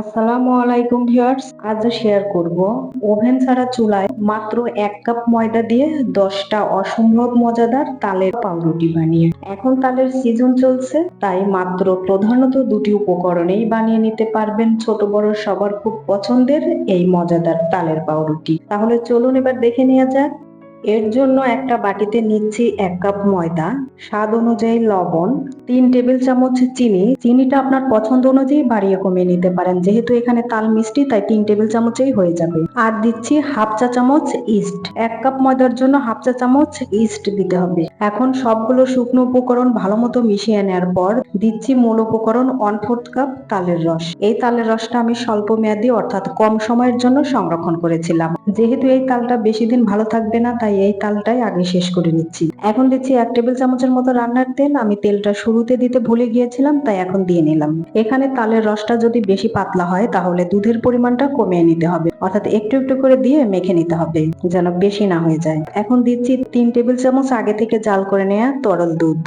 আসসালামু আলাইকুম ভিউয়ার্স, আজ শেয়ার করব ওভেন ছাড়া চুলায় মাত্র এক কাপ ময়দা দিয়ে দশটা অসম্ভব মজাদার তালের পাউরুটি বানিয়ে। এখন তালের সিজন চলছে, তাই মাত্র প্রধানত দুটি উপকরণেই বানিয়ে নিতে পারবেন ছোট বড় সবার খুব পছন্দের এই মজাদার তালের পাউরুটি। তাহলে চলুন এবার দেখে নেওয়া যাক এর জন্য একটা বাটিতে নিচ্ছি এক কাপ ময়দা। স্বাদ অনুযায়ী লবণ, তিন টেবিল চামচ চিনি। চিনিটা আপনার পছন্দ অনুযায়ী বাড়িয়ে কমিয়ে নিতে পারেন। যেহেতু এখানে তাল মিষ্টি, তাই তিন টেবিল চামচেই হয়ে যাবে। আর দিচ্ছি হাফ চা চামচ ইস্ট। এক কাপ ময়দার জন্য হাফ চা চামচ ইস্ট দিতে হবে। এখন সবগুলো শুকনো উপকরণ ভালো মতো মিশিয়ে নেওয়ার পর দিচ্ছি মূল উপকরণ ওয়ান ফোর্থ কাপ তালের রস। এই তালের রসটা আমি স্বল্প মেয়াদি, অর্থাৎ কম সময়ের জন্য সংরক্ষণ করেছিলাম। যেহেতু এই তালটা বেশি দিন ভালো থাকবে না, তাই এই তালটাই আগে শেষ করে নিচ্ছি। এখন দিচ্ছি এক টেবিল চামচের মতো রান্নার তেল। আমি তেলটা শুরুতে দিতে ভুলে গিয়েছিলাম, তাই এখন দিয়ে নিলাম। এখানে তালের রসটা যদি বেশি পাতলা হয়, তাহলে দুধের পরিমাণটা কমিয়ে নিতে হবে। অর্থাৎ একটু একটু করে দিয়ে মেখে নিতে হবে, যেন বেশি না হয়ে যায়। এখন দিচ্ছি তিন টেবিল চামচ আগে থেকে জাল করে নেওয়া তরল দুধ।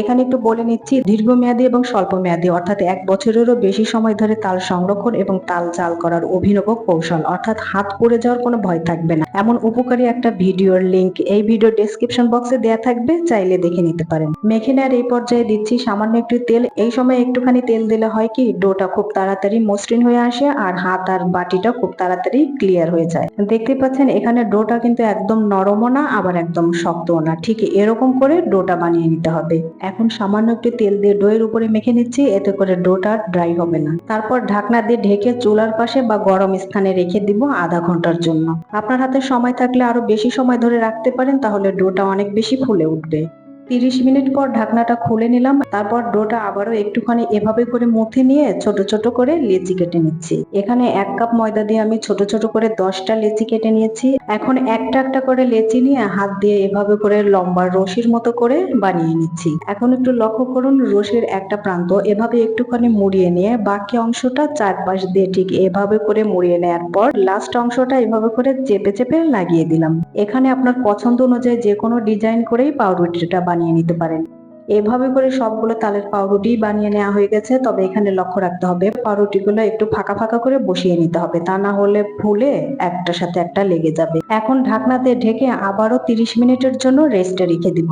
এখানে একটু বলে নিচ্ছি, দীর্ঘমেয়াদী এবং স্বল্প মেয়াদী অর্থাৎ এক বছরেরও বেশি সময় ধরে তাল সংরক্ষণ এবং তাল চাল করার অভিনব কৌশল, অর্থাৎ হাত পড়ে যাওয়ার কোনো ভয় থাকবে না। এমন উপকারী একটা ভিডিওর লিংক এই ভিডিও ডেসক্রিপশন বক্সে দেয়া থাকবে, চাইলে দেখে নিতে পারেন। মেখে নেওয়ার এই পর্যায়ে দিচ্ছি সামান্য একটু তেল, এই সময় একটুখানি তেল দিলে হয় কি, ডোটা খুব তাড়াতাড়ি মসৃণ হয়ে আসে আর হাত আর বাটিটা খুব তাড়াতাড়ি ক্লিয়ার হয়ে যায়। দেখতে পাচ্ছেন এখানে ডোটা কিন্তু একদম নরমও না, আবার একদম শক্তও না, ঠিক এরকম করে ডোটা বানিয়ে নিতে হবে। এখন সামান্য একটু তেল দিয়ে ডোয়ের উপরে মেখে নিচ্ছি, এতে করে ডোটা ড্রাই হবে না। তারপর ঢাকনা দিয়ে ঢেকে চুলার পাশে বা গরম স্থানে রেখে দিব আধা ঘণ্টার জন্য। আপনার হাতে সময় থাকলে আরও বেশি সময় ধরে রাখতে পারেন, তাহলে ডোটা অনেক বেশি ফুলে উঠবে। তিরিশ মিনিট পর ঢাকনাটা খুলে নিলাম, তারপর ডোটা আবারও একটুখানি এভাবে করে মুথে নিয়ে ছোট ছোট করে লেচি কেটে নিচ্ছি। এখানে এক কাপ ময়দা দিয়ে আমি ছোট ছোট করে দশটা লেচি কেটে নিয়েছি। এখন একটা একটা করে লেচি নিয়ে হাত দিয়ে এভাবে করে লম্বা রশির মতো করে বানিয়ে নিচ্ছি। এখন একটু লক্ষ্য করুন, রশির একটা প্রান্ত এভাবে একটুখানি মুড়িয়ে নিয়ে বাকি অংশটা চারপাশ দিয়ে ঠিক এভাবে করে মুড়িয়ে নেওয়ার পর লাস্ট অংশটা এভাবে করে চেপে চেপে লাগিয়ে দিলাম। এখানে আপনার পছন্দ অনুযায়ী যে কোনো ডিজাইন করেই পাউরুটিটা বানিয়ে নিতে পারেন। এভাবে করে সবগুলো তালের পাউরুটি বানিয়ে নেওয়া হয়ে গেছে। তবে এখানে লক্ষ্য রাখতে হবে, পাউরুটিগুলো একটু ফাঁকা ফাঁকা করে বসিয়ে নিতে হবে। তা না হলে ফুলে একটার সাথে একটা লেগে যাবে। এখন ঢাকনাতে ঢেকে আবারও তিরিশ মিনিটের জন্য রেস্টে রেখে দিব।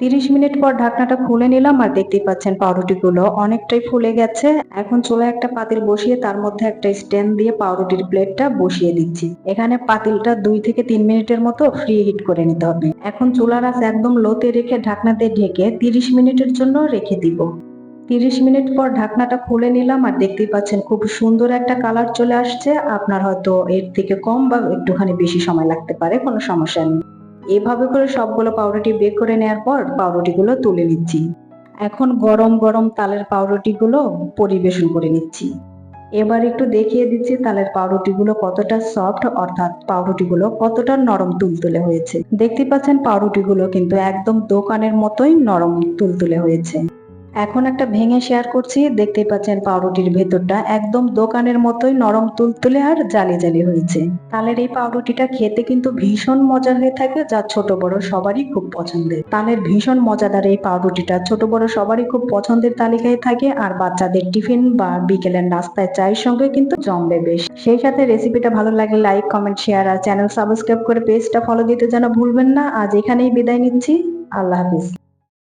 তিরিশ মিনিট পর ঢাকনাটা খুলে নিলাম আর দেখতেই পাচ্ছেন পাউরুটিগুলো অনেকটাই ফুলে গেছে। এখন চুলায় একটা পাতিল বসিয়ে তার মধ্যে একটা স্ট্যান্ড দিয়ে পাউরুটির প্লেটটা বসিয়ে দিচ্ছি। এখানে পাতিলটা দুই থেকে তিন মিনিটের মতো ফ্রি হিট করে নিতে হবে। এখন চুলার আঁচ একদম লোতে রেখে ঢাকনাতে ঢেকে তিরিশ মিনিটের জন্য রেখে দিব। তিরিশ মিনিট পর ঢাকনাটা খুলে নিলাম আর দেখতেই পাচ্ছেন খুব সুন্দর একটা কালার চলে আসছে। আপনার হয়তো এর থেকে কম বা একটুখানি বেশি সময় লাগতে পারে, কোনো সমস্যা নেই। এভাবে করে সবগুলো পাউরুটি বেক করে নেওয়ার পর পাউরুটিগুলো তুলে নিচ্ছি। এখন গরম গরম তালের পাউরুটিগুলো পরিবেশন করে নিচ্ছি। এবার একটু দেখিয়ে দিচ্ছি তালের পাউরুটিগুলো কতটা সফট, অর্থাৎ পাউরুটিগুলো কতটা নরম তুলতুলে হয়েছে। দেখতে পাচ্ছেন পাউরুটিগুলো কিন্তু একদম দোকানের মতোই নরম তুলতুলে হয়েছে। এখন একটা ভেঙে শেয়ার করছি, দেখতেই পাচ্ছেন পাউরুটির ভেতরটা একদম দোকানের মতোই নরম তুলতুলে আর জালি জালি হয়েছে। তালের এই পাউরুটিটা খেতে কিন্তু ভীষণ মজার হয়ে থাকে, যা ছোট বড় সবারই খুব পছন্দের। তালের ভীষণ মজাদার এই পাউরুটিটা ছোট বড় সবারই খুব পছন্দের তালিকায় থাকে, আর বাচ্চাদের টিফিন বা বিকেলের নাস্তায় চায়ের সঙ্গে কিন্তু জমবে বেশ। সেই সাথে রেসিপিটা ভালো লাগলে লাইক কমেন্ট শেয়ার আর চ্যানেল সাবস্ক্রাইব করে পেজটা ফলো দিতে যেন ভুলবেন না। আজ এখানেই বিদায় নিচ্ছি। আল্লাহ হাফিজ।